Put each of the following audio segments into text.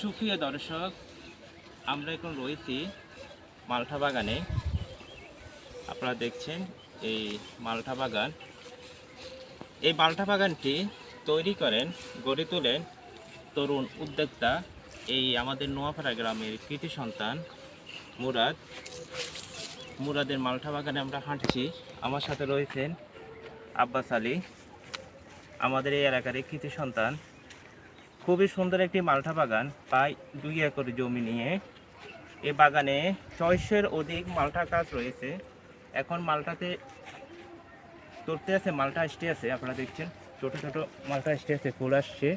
সুপ্রিয় দর্শক, আমরা এখন রয়েছি মালটা বাগানে। আপনারা দেখছেন এই মালটা বাগান। এই মালটা বাগানটি তৈরি করেন, গড়ে তোলেন তরুণ উদ্যোক্তা এই আমাদের নোয়াপাড়া গ্রামের কৃতি সন্তান মুরাদ। মুরাদের মালটা বাগানে আমরা হাঁটছি। আমার সাথে রয়েছেন আব্বাস আলী, আমাদের এই এলাকার কৃতি সন্তান খুবই সুন্দর একটি মালটা বাগান, প্রায় দুই একর জমি নিয়ে। এ বাগানে ছয়শের অধিক মালটা গাছ রয়েছে। এখন মালটাতে ধরতে আছে, মালটা আসতে আছে, আপনারা দেখছেন। ছোট ছোট মালটা আসতে আছে, ফুল আসছে।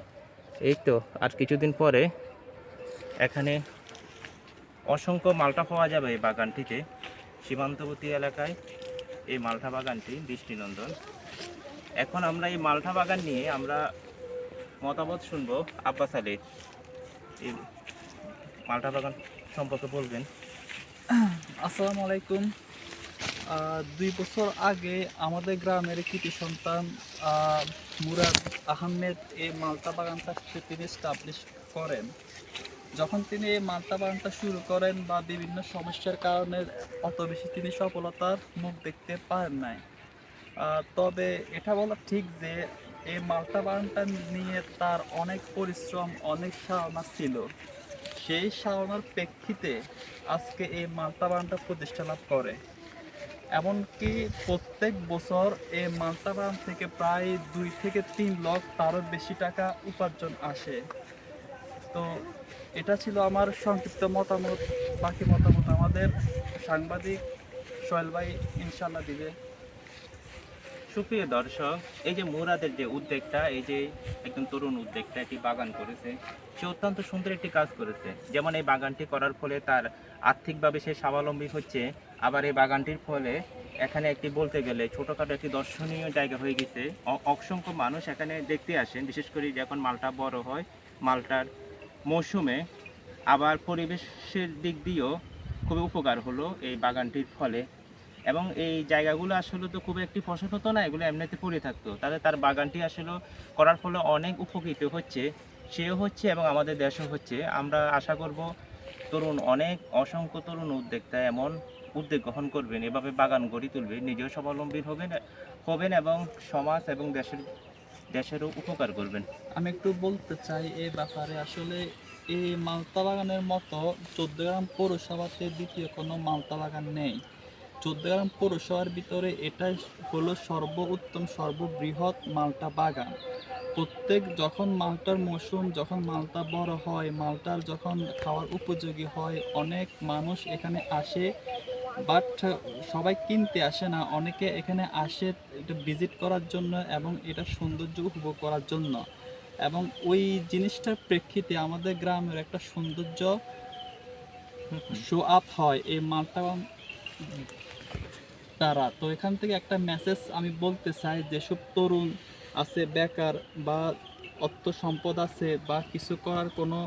এই তো, আর কিছুদিন পরে এখানে অসংখ্য মালটা পাওয়া যাবে এই বাগানটিতে। সীমান্তবর্তী এলাকায় এই মালটা বাগানটি দৃষ্টিনন্দন। এখন আমরা এই মালটা বাগান নিয়ে আমরা মতামত শুনব। আব্বাস আলীর এই মালটা বাগান সম্পর্কে বলবেন। আসসালামু আলাইকুম। দুই বছর আগে আমাদের গ্রামের কৃতি সন্তান মুরাদ আহমেদ এই মালটা বাগানটা তিনি স্টাবলিশ করেন। যখন তিনি এই মালটা বাগানটা শুরু করেন বা বিভিন্ন সমস্যার কারণে অত বেশি তিনি সফলতার মুখ দেখতে পারেন নাই। তবে এটা বলা ঠিক যে এই মালটা বাগানটা নিয়ে তার অনেক পরিশ্রম, অনেক সাধনা ছিল। সেই সাধনার প্রেক্ষিতে আজকে এই মালটা বাগানটা প্রতিষ্ঠা লাভ করে। এমনকি প্রত্যেক বছর এই মালটা বাগান থেকে প্রায় দুই থেকে তিন লক্ষ তারও বেশি টাকা উপার্জন আসে। তো এটা ছিল আমার সংক্ষিপ্ত মতামত। বাকি মতামত আমাদের সাংবাদিক সোহেল ভাই ইনশাল্লাহ দিবে। সুপ্রিয় দর্শক, এই যে মুরাদের যে উদ্যোগটা, এই যে একদম তরুণ উদ্যোগটা একটি বাগান করেছে, সে অত্যন্ত সুন্দর একটি কাজ করেছে। যেমন এই বাগানটি করার ফলে তার আর্থিকভাবে সে স্বাবলম্বী হচ্ছে, আবার এই বাগানটির ফলে এখানে একটি বলতে গেলে ছোটোখাটো একটি দর্শনীয় জায়গা হয়ে গেছে। অসংখ্য মানুষ এখানে দেখতে আসেন, বিশেষ করে যখন মালটা বড় হয়, মালটার মৌসুমে, আবার পরিবেশের দিক দিয়েও খুবই উপকার হলো এই বাগানটির ফলে। এবং এই জায়গাগুলো আসলে তো খুব একটি ফসল হতো না, এগুলো এমনিতে পড়ে থাকতো। তাহলে তার বাগানটি আসলে করার ফলে অনেক উপকৃত হচ্ছে, সেও হচ্ছে এবং আমাদের দেশও হচ্ছে। আমরা আশা করব তরুণ, অনেক অসংখ্য তরুণ উদ্যোক্তা এমন উদ্যোগ গ্রহণ করবেন, এভাবে বাগান গড়ে তুলবেন, নিজেও স্বাবলম্বী হবেন হবেন এবং সমাজ এবং দেশের, দেশেরও উপকার করবেন। আমি একটু বলতে চাই এ ব্যাপারে, আসলে এই মালতা বাগানের মতো চোদ্দগ্রাম পৌরসভাতে দ্বিতীয় কোনো মালতা বাগান নেই। চোদ্দগ্রাম পৌরসভার ভিতরে এটাই হলো সর্ব উত্তম সর্ববৃহৎ মালটা বাগান। প্রত্যেক যখন মালটার মৌসুম, যখন মালটা বড় হয়, মালটার যখন খাওয়ার উপযোগী হয়, অনেক মানুষ এখানে আসে বাট সবাই কিনতে আসে না, অনেকে এখানে আসে এটা ভিজিট করার জন্য এবং এটা সৌন্দর্য উপভোগ করার জন্য। এবং ওই জিনিসটার প্রেক্ষিতে আমাদের গ্রামের একটা সৌন্দর্য শো আপ হয়, এই মালটা তারা। তো এখান থেকে একটা মেসেজ আমি বলতে চাই, যেসব তরুণ আছে, বেকার বা অর্থ সম্পদ আছে বা কিছু করার কোনো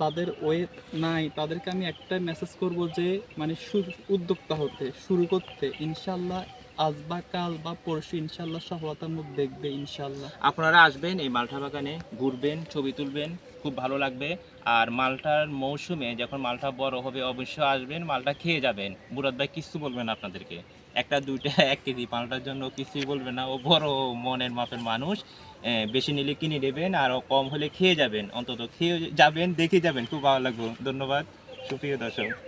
তাদের ওয়ে নাই, তাদেরকে আমি একটা মেসেজ করব যে মানে উদ্যোক্তা হতে, শুরু করতে। ইনশাল্লাহ আজ বা কাল বা পরশু ইনশাল্লাহ সফলতার মুখ দেখবে ইনশাল্লাহ আপনারা আসবেন এই মালটা বাগানে, ঘুরবেন, ছবি তুলবেন, খুব ভালো লাগবে। আর মালটার মৌসুমে যখন মালটা বড় হবে, অবশ্যই আসবেন, মালটা খেয়ে যাবেন। মুরাদ ভাই, কিছু বলবেন আপনাদেরকে? একটা, দুইটা, এক কেজি মালটার জন্য কিছুই বলবেন না। ও বড় মনের মাপের মানুষ। বেশি নিলে কিনে নেবেন, আর কম হলে খেয়ে যাবেন। অন্তত খেয়ে যাবেন, দেখে যাবেন। খুব ভালো লাগবে ধন্যবাদ। সুপ্রিয় দর্শক।